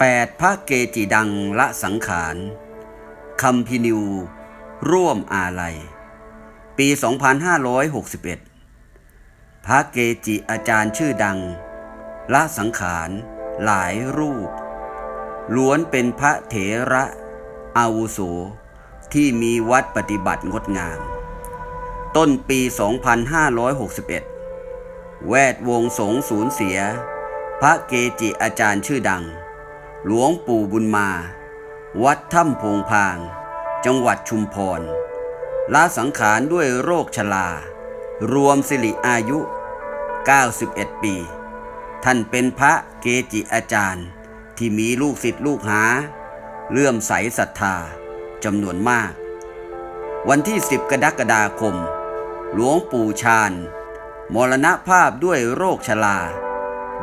8 พระเกจิดังละสังขารคำพินิว ร่วมอาลัย ปี 2561 พระเกจิอาจารย์ชื่อดัง ละสังขาร หลายรูป ล้วนเป็นพระเถระอาวุโส ที่มีวัดปฏิบัติงดงาม ต้นปี 2561 แวดวงสงสูญเสีย พระเกจิอาจารย์ชื่อดัง หลวงปู่บุญมา วัดถ้ำพงพาง จังหวัดชุมพรลาสังขารด้วยโรคชรารวมสิริอายุ 91 ปี ท่านเป็นพระเกจิอาจารย์ ที่มีลูกศิษย์ลูกหา เลื่อมใสศรัทธาจำนวนมาก วันที่ 10 กรกฎาคม หลวงปู่ชาญมรณภาพด้วยโรคชรา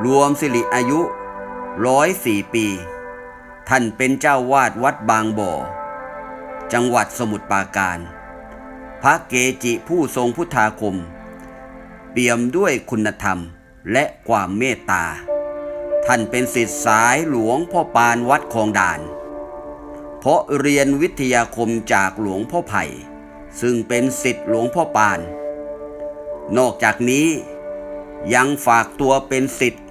รวมสิริอายุ ร้อยสี่ปี ท่านเป็นเจ้าวาดวัดบางบ่อ จังหวัดสมุทรปราการ พระเกจิผู้ทรงพุทธาคม เปี่ยมด้วยคุณธรรมและความเมตตา ท่านเป็นศิษย์สายหลวงพ่อปานวัดคลองด่าน เพราะเรียนวิทยาคมจากหลวงพ่อไผ่ ซึ่งเป็นศิษย์หลวงพ่อปาน นอกจากนี้ยังฝากตัวเป็นศิษย์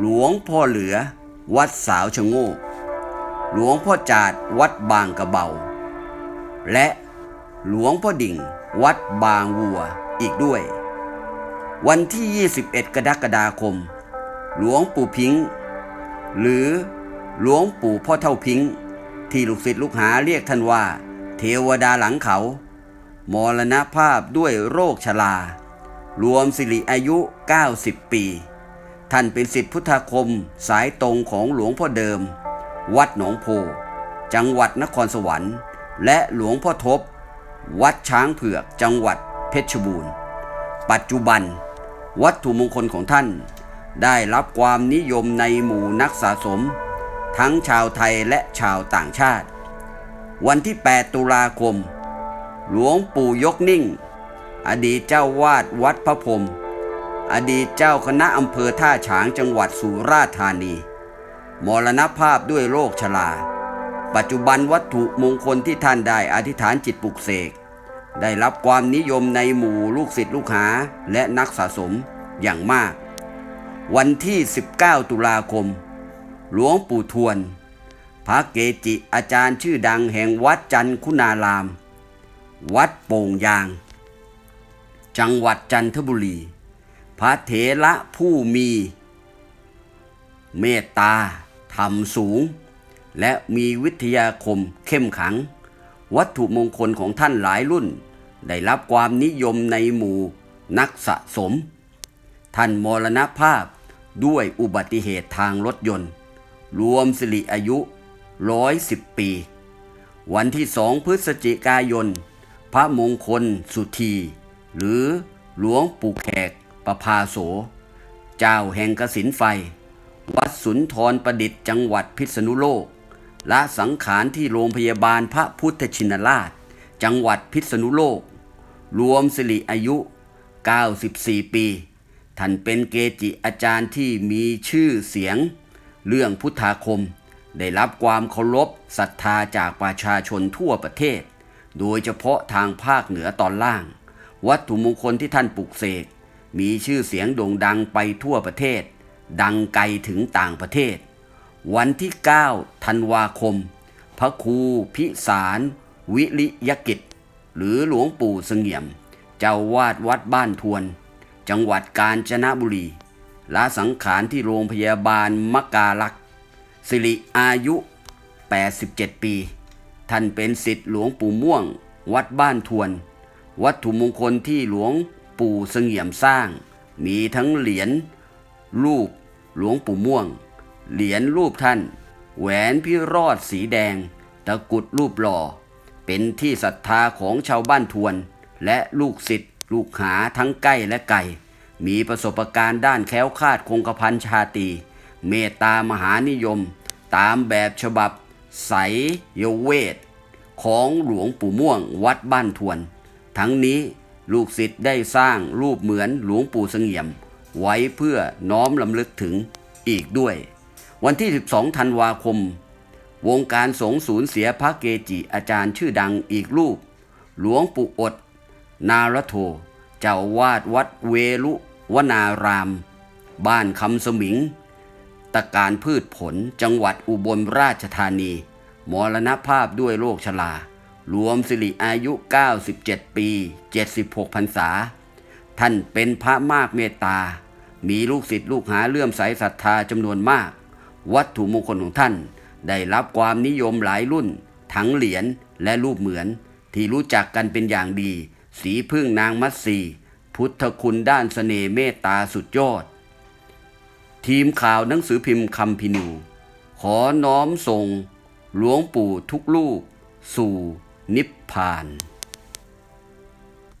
หลวงพ่อเหลือ วัดสาวชะโงก หลวงพ่อจาดวัดบางกระเบา และหลวงพ่อดิ่ง วัดบางวัวอีกด้วย วันที่ 21 กรกฎาคม หลวงปู่พิงค์หรือหลวงปู่พ่อเท่าพิงค์ที่ลูกศิษย์ลูกหาเรียกท่านว่า เทวดาหลังเขา มรณภาพด้วยโรคชรา รวมสิริอายุ 90 ปี ท่านเป็นศิษย์พุทธาคมสายตรงของหลวงพ่อเดิม วัดหนองโพ จังหวัดนครสวรรค์ และหลวงพ่อทบ วัดช้างเผือกจังหวัดเพชรบูรณ์ ปัจจุบัน วัตถุมงคลของท่าน ได้รับความนิยมในหมู่นักสะสม ทั้งชาวไทยและชาวต่างชาติ วันที่ 8 ตุลาคม หลวงปู่ยกนิ่ง อดีตเจ้าวาดวัดพระพรม อดีตเจ้าคณะอำเภอท่าฉางจังหวัดสุราษฎร์ธานี มรณภาพด้วยโรคชรา ปัจจุบันวัตถุมงคลที่ท่านได้อธิษฐานจิตปลุกเสก ได้รับความนิยมในหมู่ลูกศิษย์ลูกหาและนักสะสมอย่างมาก วันที่ 19 ตุลาคม หลวงปู่ทวน พระเกจิอาจารย์ชื่อดังแห่งวัดจันคุณาราม วัดโป่งยาง จังหวัดจันทบุรี พระเถระผู้มี เมตตาธรรมสูง และมีวิทยาคมเข้มขัง วัตถุมงคลของท่านหลายรุ่น ได้รับความนิยมในหมู่นักสะสม ท่านมรณภาพด้วยอุบัติเหตุทางรถยนต์ รวมสิริอายุร้อยสิบปี วันที่สองพฤศจิกายน พระมงคลสุธี หรือหลวงปู่แขก ประภาโส เจ้าแห่งกสินไฟ วัดสุนทรประดิษฐ์จังหวัดพิษณุโลกละสังขารที่โรงพยาบาลพระพุทธชินราช จังหวัดพิษณุโลก รวมสิริอายุ 94 ปี ท่านเป็นเกจิอาจารย์ที่มีชื่อเสียง เรื่องพุทธาคม ได้รับความเคารพศรัทธาจากประชาชนทั่วประเทศ โดยเฉพาะทางภาคเหนือตอนล่าง วัตถุมงคลที่ท่านปลุกเสก มีชื่อเสียงโด่งดังไปทั่วประเทศ ดังไกลถึงต่างประเทศ วันที่ 9 ธันวาคม พระครูพิสาร วิริยกิจ หรือหลวงปู่เสงี่ยม เจ้าวาดวัดบ้านทวน จังหวัดกาญจนบุรีละสังขารที่โรงพยาบาลมกาลักษ์สิริอายุ 87 ปี ท่านเป็นศิษย์หลวงปู่ม่วง วัดบ้านทวน วัตถุมงคลที่หลวง ปู่เสงี่ยมสร้าง มีทั้งเหรียญรูปหลวงปู่ม่วง เหรียญรูปท่าน แหวนพิรอดสีแดง ตะกุดรูปหล่อ เป็นที่ศรัทธาของชาวบ้านทวน และลูกศิษย์ลูกหาทั้งใกล้และไกล มีประสบการณ์ด้านแคล้วคลาดคงกระพันชาตี เมตตามหานิยม ตามแบบฉบับไสยเวท ของหลวงปู่ม่วงวัดบ้านทวน ทั้งนี้ ลูกศิษย์ได้สร้างรูปเหมือนหลวงปู่เสงี่ยม ไว้เพื่อน้อมลำลึกถึงอีกด้วย วันที่ 12 ธันวาคม วงการสงสูญเสียพระเกจิอาจารย์ชื่อดังอีกรูป หลวงปู่อด นารโท เจ้าอาวาดวัดเวลุวนาราม บ้านคำสมิง ตะการพืชผลจังหวัดอุบลราชธานี มรณภาพด้วยโรคชรา รวมสิริอายุ 97 ปี 76พรรษา ท่านเป็นพระมากเมตตา มีลูกศิษย์ลูกหาเลื่อมใสศรัทธาจำนวนมาก วัตถุมงคลของท่าน ได้รับความนิยมหลายรุ่น ทั้งเหรียญและรูปเหมือน ที่รู้จักกันเป็นอย่างดี สีพึ่งนางมัตสีพุทธคุณด้านเสน่ห์เมตตาสุดยอด ทีมข่าวหนังสือพิมพ์คำพินิว ขอน้อมส่ง หลวงปู่ทุกลูก สู่ นิพพาน